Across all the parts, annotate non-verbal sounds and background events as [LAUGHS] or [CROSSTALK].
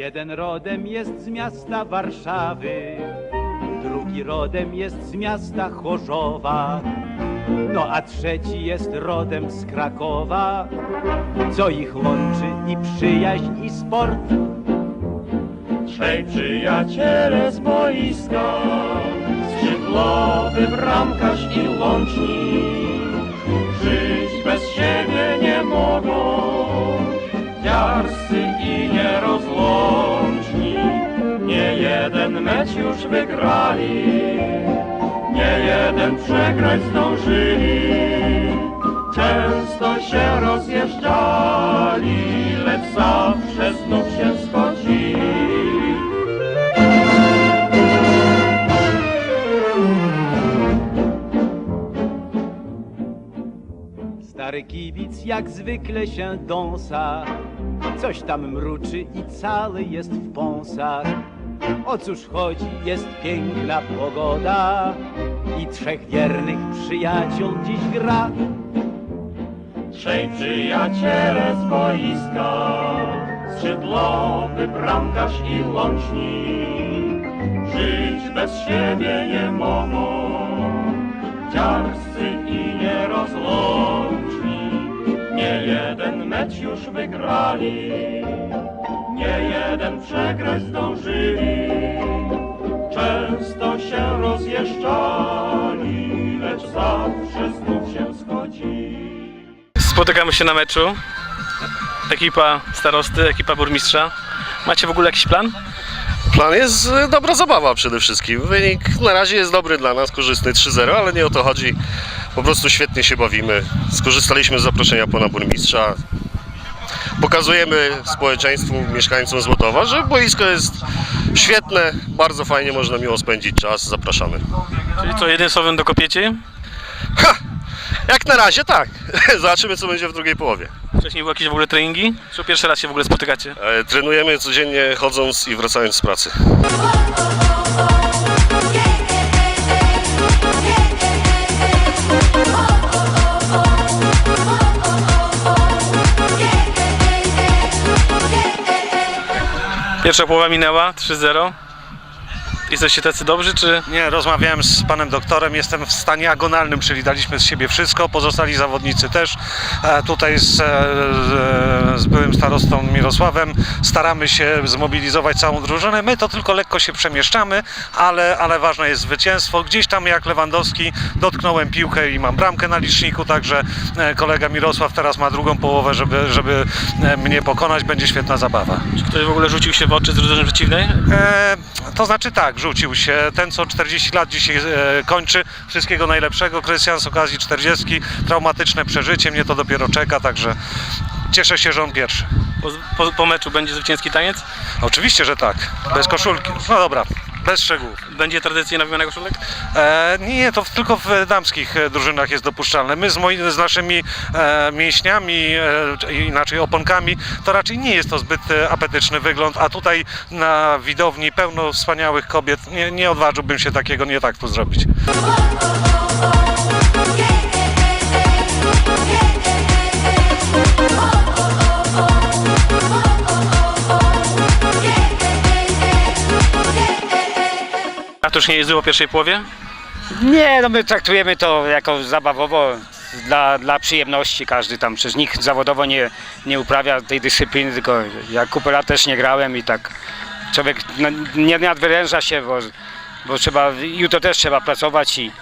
Jeden rodem jest z miasta Warszawy, drugi rodem jest z miasta Chorzowa, no a trzeci jest rodem z Krakowa, co ich łączy i przyjaźń i sport. Trzej przyjaciele z boiska, skrzydłowy bramkarz i łącznik. Żyć bez siebie nie mogą, nierozłączni. Nie jeden mecz już wygrali, nie jeden przegrać zdążyli. Często się rozjeżdżali, lecz zawsze znów się zgodzili. Stary kibic jak zwykle się dąsa, coś tam mruczy i cały jest w pąsach. O cóż chodzi, jest piękna pogoda i trzech wiernych przyjaciół dziś gra. Trzej przyjaciele z boiska, skrzydłowy bramkarz i łącznik. Żyć bez siebie nie mogą, już wygrali, nie jeden przegrać zdążyli. Często się rozjeżdżali, lecz zawsze znów się zgodzili. Spotykamy się na meczu. Ekipa starosty, ekipa burmistrza. Macie w ogóle jakiś plan? Plan jest e, dobra zabawa przede wszystkim. Wynik na razie jest dobry dla nas, korzystny 3-0, ale nie o to chodzi. Po prostu świetnie się bawimy. Skorzystaliśmy z zaproszenia pana burmistrza. Pokazujemy społeczeństwu, mieszkańcom Złotowa, że boisko jest świetne, bardzo fajnie można miło spędzić czas. Zapraszamy. Czyli co, jednym słowem dokopiecie? Ha! Jak na razie tak. [LAUGHS] Zobaczymy co będzie w drugiej połowie. Wcześniej były jakieś w ogóle treningi? Czy pierwszy raz się w ogóle spotykacie? E, Trenujemy codziennie chodząc i wracając z pracy. Pierwsza połowa minęła, 3-0. Jesteście tacy dobrzy, czy Nie, rozmawiałem z panem doktorem, jestem w stanie agonalnym, czyli daliśmy z siebie wszystko, pozostali zawodnicy też. E, tutaj z, e, z, byłym starostą Mirosławem staramy się zmobilizować całą drużynę. My to tylko lekko się przemieszczamy, ale, ale ważne jest zwycięstwo. Gdzieś tam jak Lewandowski dotknąłem piłkę i mam bramkę na liczniku, także e, kolega Mirosław teraz ma drugą połowę, żeby, żeby e, mnie pokonać. Będzie świetna zabawa. czy ktoś w ogóle rzucił się w oczy z drużyny przeciwnej? E, to znaczy tak, rzucił się ten, co 40 lat dzisiaj e, kończy. Wszystkiego najlepszego. Krystian z okazji 40. Traumatyczne przeżycie, mnie to dopiero czeka, także cieszę się, że on pierwszy. Po, po, po meczu będzie zwycięski taniec? Oczywiście, że tak. Bez koszulki. No dobra, bez szczegółów. Będzie tradycyjna wymiana koszulek? E, nie, to w- tylko w damskich e, drużynach jest dopuszczalne. My z, moi, z naszymi e, mięśniami, e, inaczej oponkami, to raczej nie jest to zbyt e, apetyczny wygląd, a tutaj na widowni pełno wspaniałych kobiet, nie, nie odważyłbym się takiego nie tak tu zrobić. A to już nie zło w pierwszej połowie? Nie, no my traktujemy to jako zabawowo, dla, dla przyjemności. Każdy tam, przecież nikt zawodowo nie, nie uprawia tej dyscypliny, tylko ja kupę lat też nie grałem i tak człowiek no, nie nadwyręża się, bo, bo trzeba, jutro też trzeba pracować i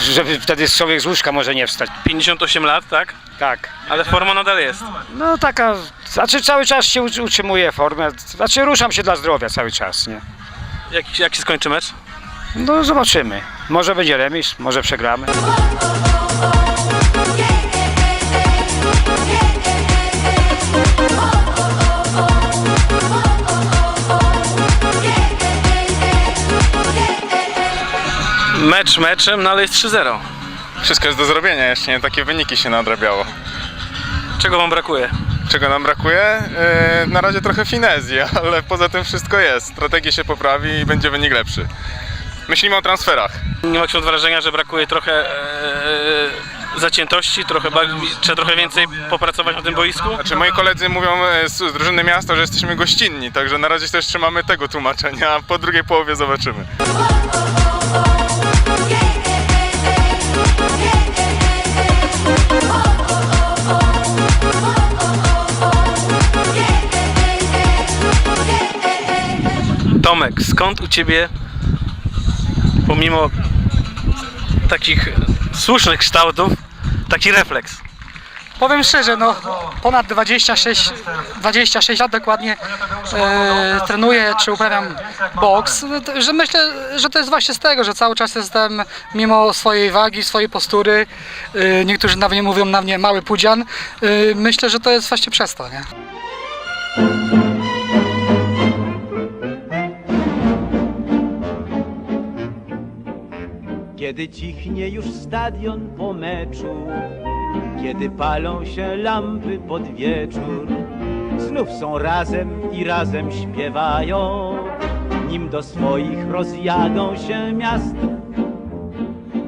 żeby wtedy człowiek z łóżka może nie wstać. 58 lat, tak? Tak. Ale forma nadal jest. No taka, znaczy cały czas się utrz- utrzymuję formę, znaczy ruszam się dla zdrowia cały czas, nie? Jak, jak się skończy mecz? No zobaczymy. Może będzie remis, może przegramy. Mecz meczem, no ale jest 3-0. Wszystko jest do zrobienia, jeszcze nie takie wyniki się nadrabiało. Czego wam brakuje? Czego nam brakuje? Yy, na razie trochę finezji, [LAUGHS] ale poza tym wszystko jest. Strategia się poprawi i będzie wynik lepszy. Myślimy o transferach. Nie ma ksiądz wrażenia, że brakuje trochę e, zaciętości, trochę, ba- trzeba trochę więcej popracować na tym boisku? Znaczy moi koledzy mówią e, z z drużyny miasta, że jesteśmy gościnni, także na razie też trzymamy tego tłumaczenia, a po drugiej połowie zobaczymy. Tomek, skąd u Ciebie, pomimo takich słusznych kształtów, taki refleks? Powiem szczerze, no ponad 26, 26 lat dokładnie e, trenuję czy uprawiam boks, no że myślę, że to jest właśnie z tego, że cały czas jestem mimo swojej wagi, swojej postury, e, niektórzy na mnie mówią na mnie mały pudzian, e, myślę, że to jest właśnie przez to, nie? Kiedy cichnie już stadion po meczu, kiedy palą się lampy pod wieczór, znów są razem i razem śpiewają, nim do swoich rozjadą się miasta.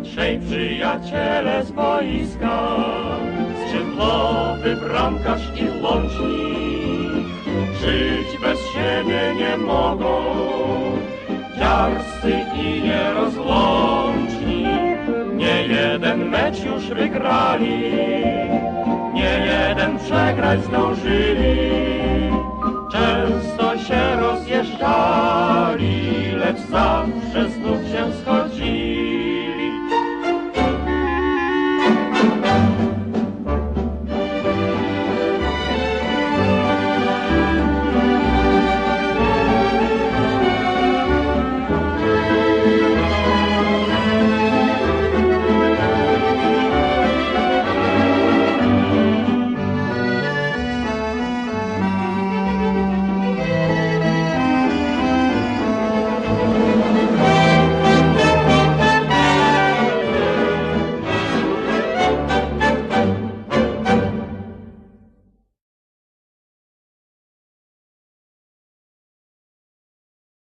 Trzej przyjaciele z boiska, skrzydłowy bramkarz i łącznik. Żyć bez siebie nie mogą, dziarscy i nierozłączni. Jeden mecz już wygrali, nie jeden przegrać zdążyli.